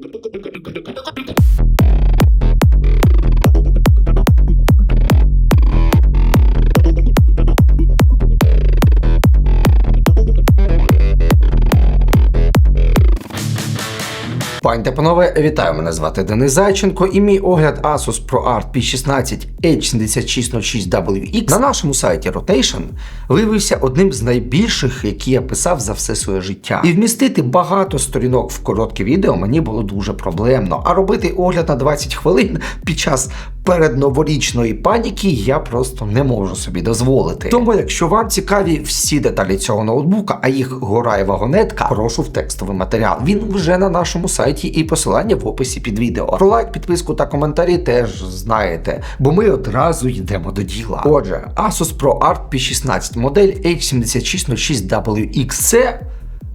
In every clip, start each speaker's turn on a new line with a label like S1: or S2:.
S1: どこどこどこどこ? Пані та панове, вітаю! Мене звати Денис Зайченко і мій огляд Asus ProArt P16 H7606WX на нашому сайті Rotation виявився одним з найбільших, які я писав за все своє життя. І вмістити багато сторінок в коротке відео мені було дуже проблемно. А робити огляд на 20 хвилин під час передноворічної паніки я просто не можу собі дозволити. Тому, якщо вам цікаві всі деталі цього ноутбука, а їх гора і вагонетка, прошу в текстовий матеріал. Він вже на нашому сайті і посилання в описі під відео. Про лайк, підписку та коментарі теж знаєте, бо ми одразу йдемо до діла. Отже, Asus ProArt P16 модель H7606WX. Це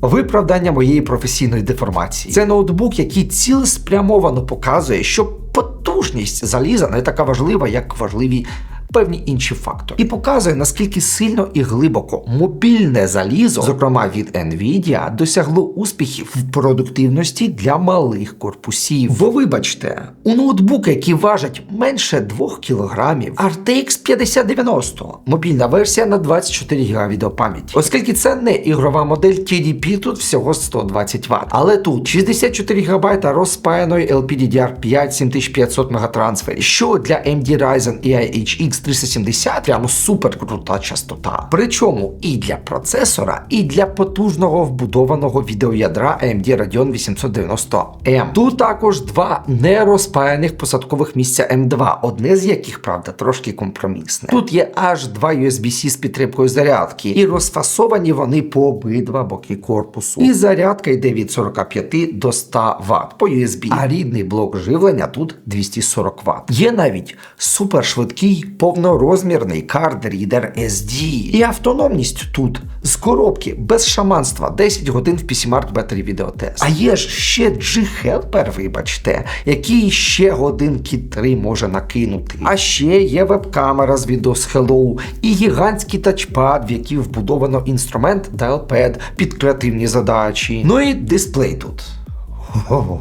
S1: Виправдання моєї професійної деформації. Це ноутбук, який цілеспрямовано показує, що потужність заліза не така важлива, як важливі певні інші фактори, і показує наскільки сильно і глибоко мобільне залізо, зокрема від Nvidia, досягло успіхів в продуктивності для малих корпусів. Бо вибачте, у ноутбуки, які важать менше 2 кг, RTX 5090, мобільна версія на 24 ГБ відеопам'яті. Оскільки це не ігрова модель TDP, тут всього 120 Вт. Але тут 64 ГБ розпаяної LPDDR5 7500 мегатрансфер, що для AMD Ryzen і EIHX 370, прямо супер крута частота. Причому і для процесора, і для потужного вбудованого відеоядра AMD Radeon 890M. Тут також два нерозпаяних посадкових місця М2, одне з яких, правда, трошки компромісне. Тут є аж два USB-C з підтримкою зарядки, і розфасовані вони по обидва боки корпусу. І зарядка йде від 45 до 100 Вт по USB. А рідний блок живлення тут 240 Вт. Є навіть супершвидкий повнорозмірний кард-рідер SD. І автономність тут з коробки без шаманства 10 годин в PCMark Battery відеотест. А є ж ще G-Helper, вибачте, який ще годинки 3 може накинути. А ще є веб-камера з Windows Hello і гігантський тачпад, в який вбудовано інструмент Dialpad під креативні задачі. Ну і дисплей тут.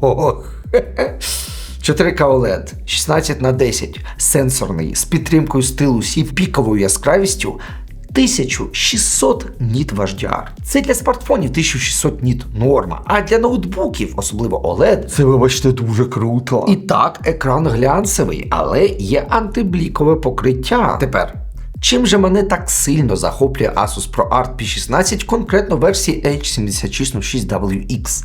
S1: Ох. 4К OLED 16 на 10 сенсорний з підтримкою стилусів і піковою яскравістю 1600 ніт в HDR. Це для смартфонів 1600 ніт норма. А для ноутбуків, особливо OLED, це вибачте дуже круто. І так, екран глянцевий, але є антиблікове покриття. Тепер. Чим же мене так сильно захоплює Asus ProArt P16 конкретно версії H7606WX?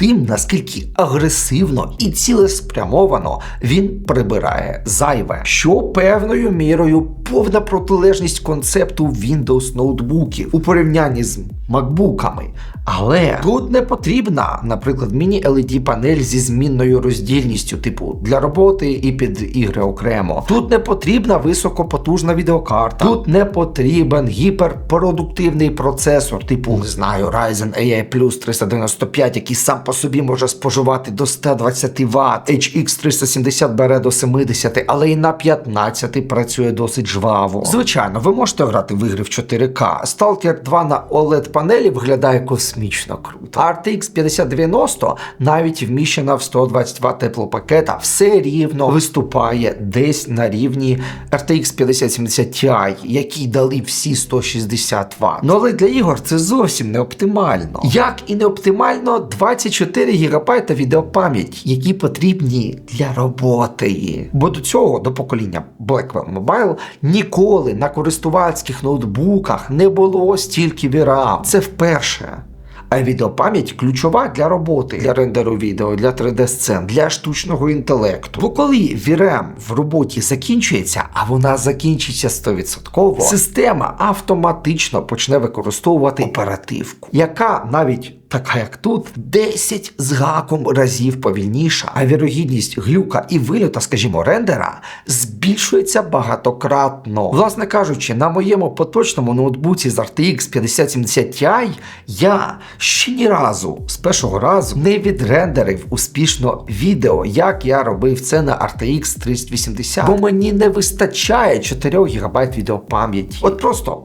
S1: Тим, наскільки агресивно і цілеспрямовано він прибирає зайве, що певною мірою повна протилежність концепту Windows ноутбуків у порівнянні з макбуками. Але тут не потрібна, наприклад, міні-LED панель зі змінною роздільністю, типу для роботи і під ігри окремо. Тут не потрібна високопотужна відеокарта. Тут не потрібен гіперпродуктивний процесор, типу, не знаю, Ryzen AI Plus 395, який сам по собі може споживати до 120 Вт. HX 370 бере до 70, але і на 15 працює досить жваво. Звичайно, ви можете грати в ігри в 4К. Stalker 2 на OLED панелі виглядає космічно круто. RTX 5090 навіть вміщена в 120 Вт теплопакета, все рівно виступає десь на рівні RTX 5070 Ti, який дали всі 160 Вт. Ну але для ігор це зовсім не оптимально. Як і не оптимально 24 ГБ відеопам'ять, які потрібні для роботи. Бо до цього, до покоління Blackwell Mobile, ніколи на користувацьких ноутбуках не було стільки VRAM. Це вперше. А відеопам'ять ключова для роботи, для рендеру відео, для 3D-сцен, для штучного інтелекту. Бо коли VRAM в роботі закінчується, а вона закінчиться 100%, система автоматично почне використовувати оперативку, яка навіть така як тут, 10 з гаком разів повільніша, а вірогідність глюка і вильота, скажімо, рендера збільшується багатократно. Власне кажучи, на моєму поточному ноутбуці з RTX 5070 Ti я ще ні разу з першого разу не відрендерив успішно відео, як я робив це на RTX 3080, бо мені не вистачає 4 ГБ відеопам'яті. От просто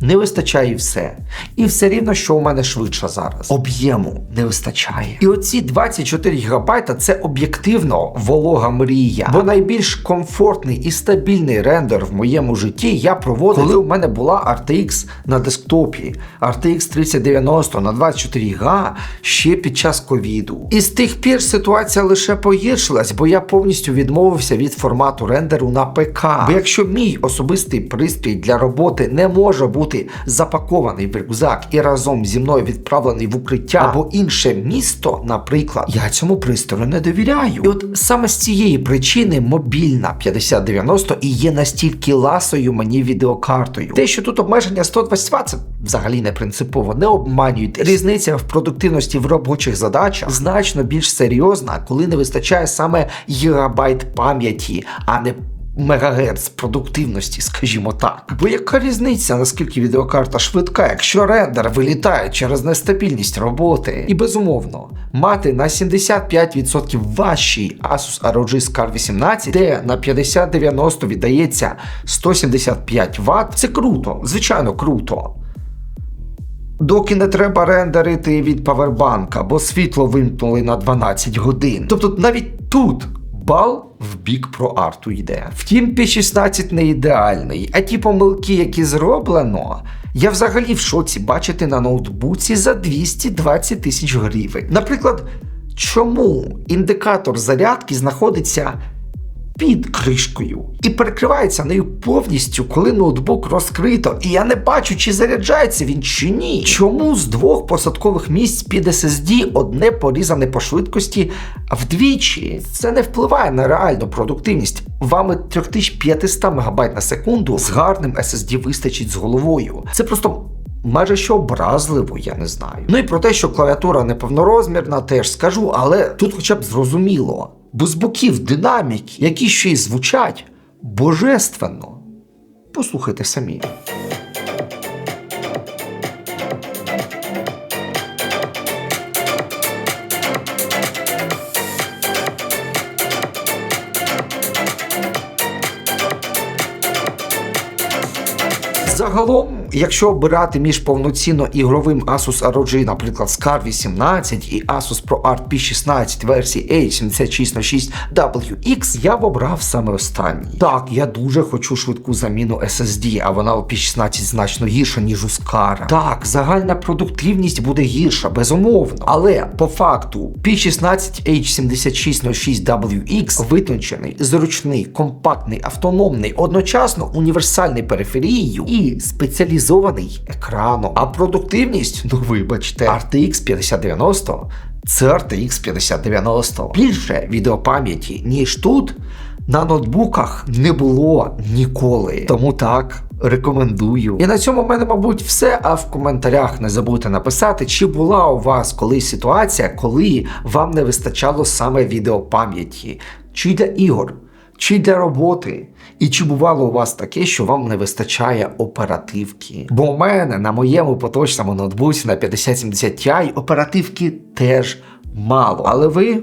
S1: не вистачає все. І все рівно, що у мене швидше зараз. Об'єму не вистачає. І оці 24 гігабайта це об'єктивно волога мрія. Бо найбільш комфортний і стабільний рендер в моєму житті я проводив, коли у мене була RTX на десктопі. RTX 3090 на 24 га ще під час ковіду. І з тих пір ситуація лише погіршилась, бо я повністю відмовився від формату рендеру на ПК. Бо якщо мій особистий пристрій для роботи не може бути запакований в рюкзак і разом зі мною відправлений в укриття або інше місто, наприклад, я цьому пристрою не довіряю. І от саме з цієї причини мобільна 5090 і є настільки ласою мені відеокартою. Те, що тут обмеження 120 Вт, це взагалі не принципово, не обманюйте. Різниця в продуктивності в робочих задачах значно більш серйозна, коли не вистачає саме гігабайт пам'яті, а не мегагерц продуктивності, скажімо так. Бо яка різниця, наскільки відеокарта швидка, якщо рендер вилітає через нестабільність роботи? І безумовно, мати на 75% важчий Asus ROG Scar 18, де на 5090 віддається 175 Вт, це круто, звичайно круто. Доки не треба рендерити від павербанка, бо світло вимкнули на 12 годин. Тобто навіть тут бал в бік про арту йде. Втім, P16 не ідеальний, а ті помилки, які зроблено, я взагалі в шоці бачити на ноутбуці за 220 тисяч гривень. Наприклад, чому індикатор зарядки знаходиться під кришкою і перекривається нею повністю, коли ноутбук розкрито, і я не бачу, чи заряджається він чи ні. Чому з двох посадкових місць під SSD одне порізане по швидкості вдвічі? Це не впливає на реальну продуктивність. Вами 3500 МБ на секунду з гарним SSD вистачить з головою. Це просто. Майже що образливо, я не знаю. Ну і про те, що клавіатура неповнорозмірна, теж скажу, але тут хоча б зрозуміло. Бо з боків динаміки, які ще й звучать божественно. Послухайте самі. Загалом, якщо обирати між повноцінно ігровим Asus ROG, наприклад, Scar 18 і Asus ProArt P16 версії A7606WX, я б обрав саме останній. Так, я дуже хочу швидку заміну SSD, а вона у P16 значно гірша, ніж у Scar. Так, загальна продуктивність буде гірша, безумовно. Але по факту P16H7606WX витончений, зручний, компактний, автономний, одночасно універсальний периферією і спеціалізований екраном. А продуктивність, ну вибачте, RTX 5090 це RTX 5090. Більше відеопам'яті, ніж тут, на ноутбуках не було ніколи. Тому так. Рекомендую. І на цьому в мене, мабуть, все. А в коментарях не забудьте написати, чи була у вас колись ситуація, коли вам не вистачало саме відеопам'яті, чи для ігор, чи для роботи. І чи бувало у вас таке, що вам не вистачає оперативки? Бо у мене на моєму поточному ноутбуці на 5070 Ti оперативки теж мало. Але ви